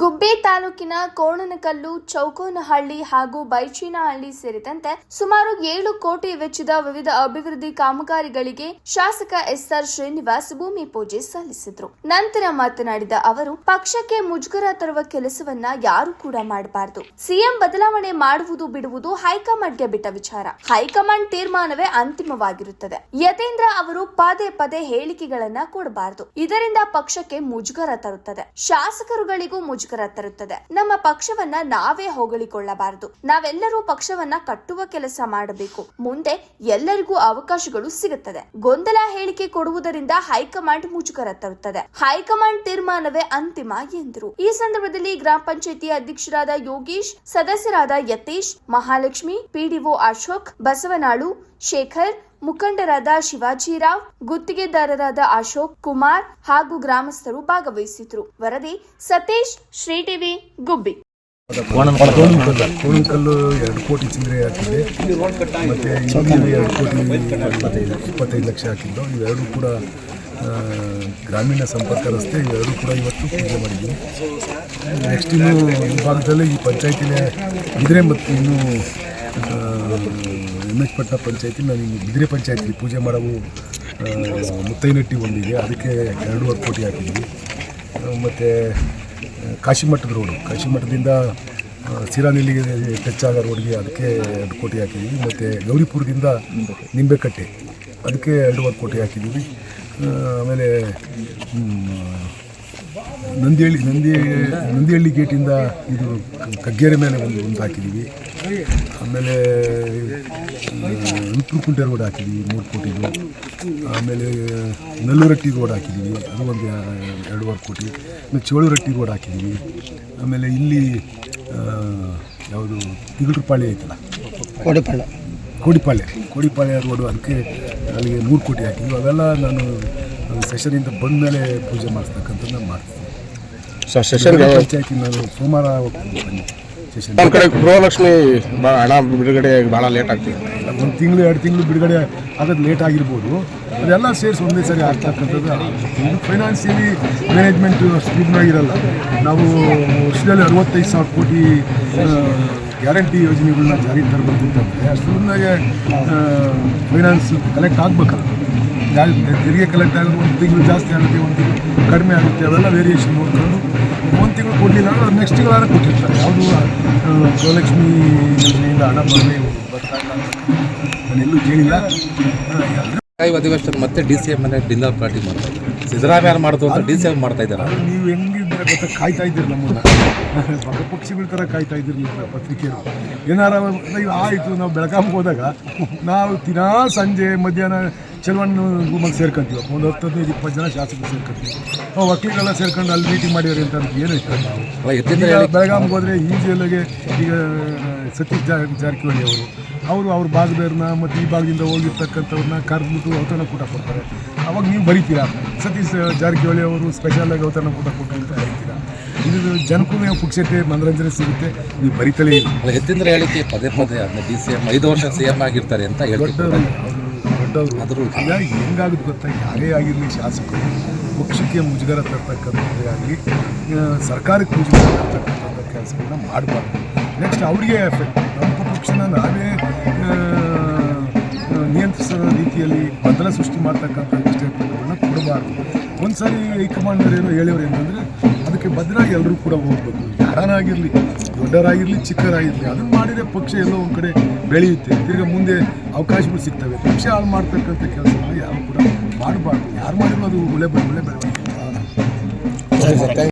ಗುಬ್ಬಿ ತಾಲೂಕಿನ ಕೋಣನಕಲ್ಲು, ಚೌಕೋನಹಳ್ಳಿ ಹಾಗೂ ಬೈಚಿನಹಳ್ಳಿ ಸೇರಿದಂತೆ ಸುಮಾರು ಏಳು ಕೋಟಿ ವೆಚ್ಚದ ವಿವಿಧ ಅಭಿವೃದ್ಧಿ ಕಾಮಗಾರಿಗಳಿಗೆ ಶಾಸಕ ಎಸ್ಆರ್ ಶ್ರೀನಿವಾಸ್ ಭೂಮಿ ಪೂಜೆ ಸಲ್ಲಿಸಿದ್ರು. ನಂತರ ಮಾತನಾಡಿದ ಅವರು, ಪಕ್ಷಕ್ಕೆ ಮುಜುಗರ ತರುವ ಕೆಲಸವನ್ನ ಯಾರು ಕೂಡ ಮಾಡಬಾರದು. ಸಿಎಂ ಬದಲಾವಣೆ ಮಾಡುವುದು ಬಿಡುವುದು ಹೈಕಮಾಂಡ್ಗೆ ಬಿಟ್ಟ ವಿಚಾರ. ಹೈಕಮಾಂಡ್ ತೀರ್ಮಾನವೇ ಅಂತಿಮವಾಗಿರುತ್ತದೆ. ಯತೇಂದ್ರ ಅವರು ಪದೇ ಪದೇ ಹೇಳಿಕೆಗಳನ್ನ ಕೊಡಬಾರದು. ಇದರಿಂದ ಪಕ್ಷಕ್ಕೆ ಮುಜುಗರ ತರುತ್ತದೆ. ಶಾಸಕರುಗಳಿಗೂ ಮುಜುಗರ ತರುತ್ತದೆ. ನಮ್ಮ ಪಕ್ಷವನ್ನ ನಾವೇ ಹೊಗಳಿಕೊಳ್ಳಬಾರದು ನಾವೆಲ್ಲರೂ ಪಕ್ಷವನ್ನ ಕಟ್ಟುವ ಕೆಲಸ ಮಾಡಬೇಕು. ಮುಂದೆ ಎಲ್ಲರಿಗೂ ಅವಕಾಶಗಳು ಸಿಗುತ್ತದೆ. ಗೊಂದಲ ಹೇಳಿಕೆ ಕೊಡುವುದರಿಂದ ಹೈಕಮಾಂಡ್ ಮುಜುಗರ ತರುತ್ತದೆ. ಹೈಕಮಾಂಡ್ ತೀರ್ಮಾನವೇ ಅಂತಿಮ ಎಂದರು. ಈ ಸಂದರ್ಭದಲ್ಲಿ ಗ್ರಾಮ ಪಂಚಾಯಿತಿ ಅಧ್ಯಕ್ಷರಾದ ಯೋಗೀಶ್, ಸದಸ್ಯರಾದ ಯತೀಶ್, ಮಹಾಲಕ್ಷ್ಮಿ, ಪಿಡಿಒ ಅಶೋಕ್, ಬಸವನಾಳು, ಶೇಖರ್ ಮುಖಂಡರಾದ ಶಿವಾಜಿರಾವ್, ಗುತ್ತಿಗೆದಾರರಾದ ಅಶೋಕ್ ಕುಮಾರ್ ಹಾಗೂ ಗ್ರಾಮಸ್ಥರು ಭಾಗವಹಿಸಿದ್ರು. ವರದಿ ಸತೀಶ್, ಶ್ರೀ ಟಿವಿ, ಗುಬ್ಬಿ. ಕೋಣಕಲ್ಲು ಎರಡು ಕೋಟಿ ಚಿಲ್ಲರೆ ಹಾಕಿದೆ ಮತ್ತು ಎರಡು ಕೋಟಿ ಇಪ್ಪತ್ತೈದು ಲಕ್ಷ ಹಾಕಿದ್ದು. ಇವೆರಡೂ ಕೂಡ ಗ್ರಾಮೀಣ ಸಂಪರ್ಕ ರಸ್ತೆ, ಇವೆರಡೂ ಕೂಡ ಇವತ್ತು ಪೂಜೆ ಮಾಡಿದ್ವಿ. ನೆಕ್ಸ್ಟ್ ಇನ್ನು ಈ ಭಾಗದಲ್ಲಿ ಈ ಪಂಚಾಯತಿನೇ ಇದ್ರೆ ಮತ್ತು ಇನ್ನು ಎಂ ಎಚ್ ಪಟ್ಟಣ ಪಂಚಾಯತಿ ನಾನು ಬಿದಿರೆ ಪಂಚಾಯತಿ ಪೂಜೆ ಮಾಡವು ಮುತ್ತೈನಟ್ಟಿ ಒಂದಿದೆ. ಅದಕ್ಕೆ ಎರಡೂವರೆ ಕೋಟಿ ಹಾಕಿದ್ವಿ. ಮತ್ತು ಕಾಶಿಮಠದ ರೋಡು ಕಾಶಿಮಠದಿಂದ ಸಿರಾನಿಲ್ಲಿಗೆ ಟಚ್ ಆಗೋ ರೋಡ್ಗೆ ಅದಕ್ಕೆ ಎರಡು ಕೋಟಿ ಹಾಕಿದ್ದೀವಿ ಮತ್ತು ಗೌರಿಪುರದಿಂದ ನಿಂಬೆಕಟ್ಟೆ. ಅದಕ್ಕೆ ಎರಡೂವರೆ ಕೋಟಿ ಹಾಕಿದ್ದೀವಿ ಆಮೇಲೆ ನಂದಿಹಳ್ಳಿ ನಂದಿ ನಂದಿಹಳ್ಳಿ ಗೇಟಿಂದ ಇದು ಕಗ್ಗೇರಿ ಮೇಲೆ ಒಂದು ಒಂದು ಹಾಕಿದ್ದೀವಿ ಆಮೇಲೆ ಉಪ್ಪುಕುಂಟೆ ರೋಡ್ ಹಾಕಿದ್ದೀವಿ ಮೂರು ಕೋಟಿದು ಆಮೇಲೆ ನಲ್ಲೂರಟ್ಟಿ ರೋಡ್ ಹಾಕಿದ್ದೀವಿ ಅದು ಒಂದು ಎರಡೂವರೆ ಕೋಟಿ. ಆಮೇಲೆ ಚೋಳರಟ್ಟಿ ರೋಡ್ ಹಾಕಿದ್ದೀವಿ ಆಮೇಲೆ ಇಲ್ಲಿ ಯಾವುದು ತಿಗಳ್ರಪಾಳ್ಯ ಐತಲ್ಲ? ಕೋಡಿಪಾಳೆ ಕೋಡಿಪಾಳೆ ಕೋಡಿಪಾಳ್ಯ ರೋಡು ಅದಕ್ಕೆ ಅಲ್ಲಿಗೆ ಮೂರು ಕೋಟಿ ಹಾಕಿದ್ವಿ. ಅವೆಲ್ಲ ನಾನು ಸೆಷನಿಂದ ಬಂದ ಮೇಲೆ ಪೂಜೆ ಮಾಡಿಸ್ತಕ್ಕಂಥದ್ದು ಮಾಡ್ತೀವಿ. ಮಾಡ್ತೀನಿ ಸರ್ ಸೆಷನ್ ಪಂಚಾಯತಿ ನಾನು ಸೋಮವಾರ ಹೋಗ್ತೀನಿ ಬನ್ನಿ ಸೆಷನ್ ನಮ್ಮ ಕಡೆ ಗೃಹಲಕ್ಷ್ಮಿ ಹಣ ಬಿಡುಗಡೆ ಭಾಳ ಲೇಟ್ ಆಗ್ತಿದೆ. ಒಂದು ತಿಂಗಳು ಎರಡು ತಿಂಗಳು ಬಿಡುಗಡೆ ಆಗೋದು ಲೇಟ್ ಆಗಿರ್ಬೋದು. ಅದೆಲ್ಲ ಸೇರಿಸಿ ಒಂದೇ ಸರಿ ಆಗ್ತಕ್ಕಂಥದ್ದು. ಫೈನಾನ್ಸಿಯಲಿ ಮ್ಯಾನೇಜ್ಮೆಂಟ್ ಸ್ಪೀಡ್ನಾಗಿರಲ್ಲ ನಾವು ವರ್ಷದಲ್ಲಿ ಅರವತ್ತೈದು ಸಾವಿರ ಕೋಟಿ ಗ್ಯಾರಂಟಿ ಯೋಜನೆಗಳನ್ನ ಜಾರಿಗೆ ತರಬೇಕು ಅಂತಂದರೆ ಅಷ್ಟೊಂದಾಗೆ ಫೈನಾನ್ಸ್ ಕಲೆಕ್ಟ್ ಆಗಬೇಕಲ್ಲ. ತೆರಿಗೆ ಕಲೆಕ್ಟ್ ಆಗೋದು ಒಂದು ತಿಂಗಳು ಜಾಸ್ತಿ ಆಗುತ್ತೆ ಒಂದು ತಿಂಗಳು ಕಡಿಮೆ ಆಗುತ್ತೆ ಅವೆಲ್ಲ ವೇರಿಯೇಷನ್ ನೋಡ್ಕೊಂಡು ಒಂದು ತಿಂಗಳು ಕೊಡಲಿಲ್ಲ ಅಂದ್ರೆ ನೆಕ್ಸ್ಟ್ ತಿಂಗಳಾರ ಕೊಟ್ಟಿರ್ತಾರೆ. ಯಾವುದು ಗೃಹಲಕ್ಷ್ಮಿ ಯೋಜನೆಯಿಂದ ಹಣ ಬರಲಿ ಬರ್ತಾ ಇಲ್ಲ ನಾನೆಲ್ಲೂ ಕೇಳಿಲ್ಲ. ಅಧಿವೇಶನ ಮತ್ತೆ ಡಿ ಸಿ ಎಂ ಮನೆ ಡಿನ್ನರ್ ಪಾರ್ಟಿ ಮಾಡ್ತಾರೆ. ಸಿದ್ದರಾಮಯ್ಯ ಮಾಡಿದ್ರು ಅಂತ ಡಿ ಸಿ ಎಂ ಮಾಡ್ತಾ ಇದ್ದಾರೆ? ನೀವು ಗೊತ್ತಾ ಕಾಯ್ತಾ ಇದ್ದೀರಿ ನಮ್ಮನ್ನು ಬಗ ಪಕ್ಷಿಗಳ ಥರ ಕಾಯ್ತಾ ಇದ್ದೀರಿ ನಿಮ್ಮ ಪತ್ರಿಕೆಯರು ಏನಾರ ಆಯಿತು ನಾವು ಬೆಳಗಾವಿಗೆ ಹೋದಾಗ ನಾವು ದಿನಾ ಸಂಜೆ ಮಧ್ಯಾಹ್ನ ಚಲವಣ್ಣು ಗುಂಬಲ್ಲಿ ಸೇರ್ಕೊಂತೀವಿ. ಒಂದು ಹತ್ತು ಹದಿನೈದು ಇಪ್ಪತ್ತು ಜನ ಶಾಸಕರು ಸೇರ್ಕೊಂತೀವಿ. ನಾವು ವಕೀಲರೆಲ್ಲ ಸೇರ್ಕೊಂಡು ಅಲ್ಲಿ ಮೀಟಿಂಗ್ ಮಾಡಿವ್ರಿ ಅಂತ ಏನು ಇಷ್ಟ ನಾವು? ಬೆಳಗಾವಿಗೆ ಹೋದರೆ ಈ ಜಿಲ್ಲೆಗೆ ಈಗ ಸತೀಶ್ ಜಾ ಜಾರಕಿಹೊಳಿ ಅವರು. ಅವರು ಅವ್ರ ಭಾಗದವ್ರನ್ನ ಮತ್ತು ಈ ಭಾಗದಿಂದ ಹೋಗಿರ್ತಕ್ಕಂಥವ್ರನ್ನ ಕರೆದ್ಬಿಟ್ಟು ಔತಣ ಕೂಟ ಕೊಡ್ತಾರೆ. ಅವಾಗ ನೀವು ಬರೀತೀರಾ? ಸತೀಶ್ ಜಾರಕಿಹೊಳಿ ಅವರು ಸ್ಪೆಷಲಾಗಿ ಅವತರಣ ಕೂಡ ಕೊಟ್ಟು ಅಂತ ಹೇಳ್ತೀರಾ? ಇದು ಜನಕ್ಕೂ ನೀವು ಪುಕ್ಷತೆ ಮನರಂಜನೆ ಸಿಗುತ್ತೆ ನೀವು ಬರೀತಲೇ ಇಲ್ಲ. ಎತ್ತಿಂದ್ರ ಹೇಳಿಕೆ ಪದೇ ಪದೇ ಅದನ್ನ ಡಿ ಸಿ ಎಂ ಐದು ವರ್ಷ ಸಿ ಎಂ ಆಗಿರ್ತಾರೆ ಅಂತ ಹೇಳ್ತಿದ್ರು ದೊಡ್ಡವರು ಹೆಂಗಾಗುತ್ತೆ ಗೊತ್ತಾ? ಯಾರೇ ಆಗಿರಲಿ ಶಾಸಕರು ಪಕ್ಷಕ್ಕೆ ಮುಜುಗರ ತರ್ತಕ್ಕಂಥದ್ದೇ ಆಗಲಿ ಸರ್ಕಾರಕ್ಕೆ ಮುಜುಗರ ತರ್ತಕ್ಕಂಥ ಕೆಲಸಗಳನ್ನ ಮಾಡಬಾರ್ದು. ನೆಕ್ಸ್ಟ್ ಅವ್ರಿಗೆ ಎಫೆಕ್ಟ್ ನಮ್ಮ ಪಕ್ಷನ ನಾವೇ ರೀತಿಯಲ್ಲಿ ಗೊಂದಲ ಸೃಷ್ಟಿ ಮಾಡ್ತಕ್ಕಂಥ ಸ್ಟೇಟ್ಮೆಂಟ್ಗಳನ್ನ ಕೊಡಬಾರ್ದು. ಒಂದು ಸಾರಿ ಹೈಕಮಾಂಡರ್ ಏನು ಹೇಳಿವ್ರು ಏನಂದರೆ ಅದಕ್ಕೆ ಬದಲಾಗಿ ಎಲ್ಲರೂ ಕೂಡ ಹೋಗ್ಬೇಕು. ಯಾರಾಗಿರಲಿ ದೊಡ್ಡರಾಗಿರಲಿ, ಚಿಕ್ಕರಾಗಿರಲಿ ಅದನ್ನು ಮಾಡಿದರೆ ಪಕ್ಷ ಎಲ್ಲೋ ಒಂದು ಕಡೆ ಬೆಳೆಯುತ್ತೆ. ತಿರ್ಗಿ ಮುಂದೆ ಅವಕಾಶಗಳು ಸಿಗ್ತವೆ. ಪಕ್ಷ ಹಾಳು ಮಾಡ್ತಕ್ಕಂಥ ಕೆಲಸಗಳು ಯಾರು ಕೂಡ ಮಾಡಬಾರ್ದು. ಯಾರು ಮಾಡಿದ್ರು ಅದು ಒಳ್ಳೆ ಬೆಳೆ ಒಳ್ಳೆ ಬೆಳವಣಿಗೆ.